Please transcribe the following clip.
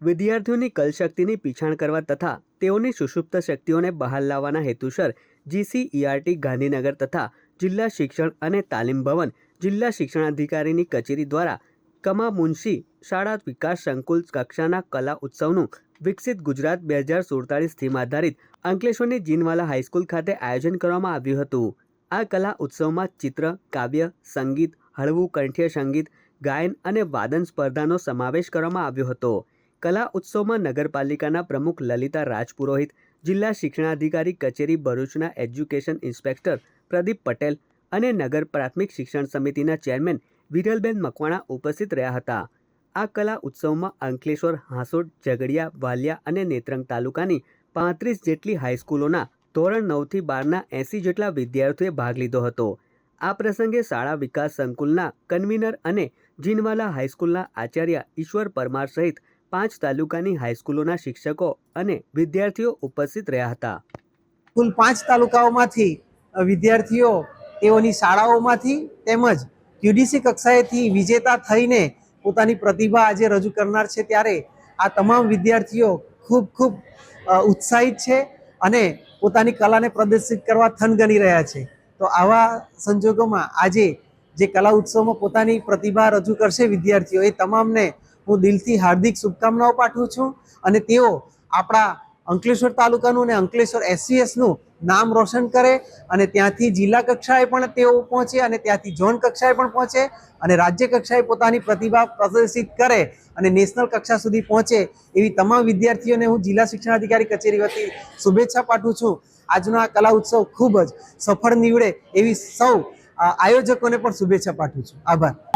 વિદ્યાર્થીઓની કલશક્તિની પીછાણ કરવા તથા તેઓની સુષુપ્ત શક્તિઓને બહાર લાવવાના હેતુસર જીસીઈઆરટી ગાંધીનગર તથા જિલ્લા શિક્ષણ અને તાલીમ ભવન જિલ્લા શિક્ષણાધિકારીની કચેરી દ્વારા કમા મુનશી શાળા વિકાસ સંકુલ કક્ષાના કલા ઉત્સવનું વિકસિત ગુજરાત બે હજાર સુડતાલીસ થીમ આધારિત અંકલેશ્વરની જીનવાલા હાઈસ્કૂલ ખાતે આયોજન કરવામાં આવ્યું હતું. આ કલા ઉત્સવમાં ચિત્ર, કાવ્ય, સંગીત, હળવું કંઠ્ય સંગીત, ગાયન અને વાદન સ્પર્ધાનો સમાવેશ કરવામાં આવ્યો હતો. કલા ઉત્સવમાં નગરપાલિકાના પ્રમુખ લલિતા રાજપુરોહિત, જિલ્લા શિક્ષણાધિકારી કચેરી ભરૂચના એજ્યુકેશન ઇન્સ્પેક્ટર પ્રદીપ પટેલ અને નગર પ્રાથમિક શિક્ષણ સમિતિના ચેરમેન વિરલબેન મકવાણા ઉપસ્થિત રહ્યા હતા. આ કલા ઉત્સવમાં અંકલેશ્વર હાંસોડ ઝઘડિયા, વાલિયા અને નેત્રંગ તાલુકાની પાંત્રીસ જેટલી હાઈસ્કૂલોના ધોરણ નવથી બારના એંસી જેટલા વિદ્યાર્થીઓએ ભાગ લીધો હતો. આ પ્રસંગે શાળા વિકાસ સંકુલના કન્વીનર અને જીનવાલા હાઈસ્કૂલના આચાર્ય ઈશ્વર પરમાર સહિત પાંચ તાલુકાની હાઈસ્કૂલોના શિક્ષકો અને વિદ્યાર્થીઓ ઉપસ્થિત રહ્યા હતા. કુલ પાંચ તાલુકાઓમાંથી વિદ્યાર્થીઓ તેઓની શાળાઓમાંથી તેમજ ક્યુડીસી કક્ષાએથી વિજેતા થઈને પોતાની પ્રતિભા આજે રજૂ કરનાર છે ત્યારે આ તમામ વિદ્યાર્થીઓ ખૂબ ખૂબ ઉત્સાહિત છે અને પોતાની કલાને પ્રદર્શિત કરવા થનગની રહ્યા છે. તો આવા સંજોગોમાં આજે જે કલા ઉત્સવમાં પોતાની પ્રતિભા રજૂ કરશે વિદ્યાર્થીઓ, એ તમામને હું દિલથી હાર્દિક શુભકામનાઓ પાઠવું છું અને તેઓ આપણા અંકલેશ્વર તાલુકાનું અને અંકલેશ્વર એસસીએસનું નામ રોશન કરે અને ત્યાંથી જિલ્લા કક્ષાએ પણ તેઓ પહોંચે અને ત્યાંથી ઝોન કક્ષાએ પણ પહોંચે અને રાજ્ય કક્ષાએ પોતાની પ્રતિભા પ્રદર્શિત કરે અને નેશનલ કક્ષા સુધી પહોંચે એવી તમામ વિદ્યાર્થીઓને હું જિલ્લા શિક્ષણાધિકારી કચેરી વતી શુભેચ્છા પાઠવું છું. આજનો આ કલા ઉત્સવ ખૂબ જ સફળ નીવડે એવી સૌ આયોજકોને પણ શુભેચ્છા પાઠવું છું. આભાર.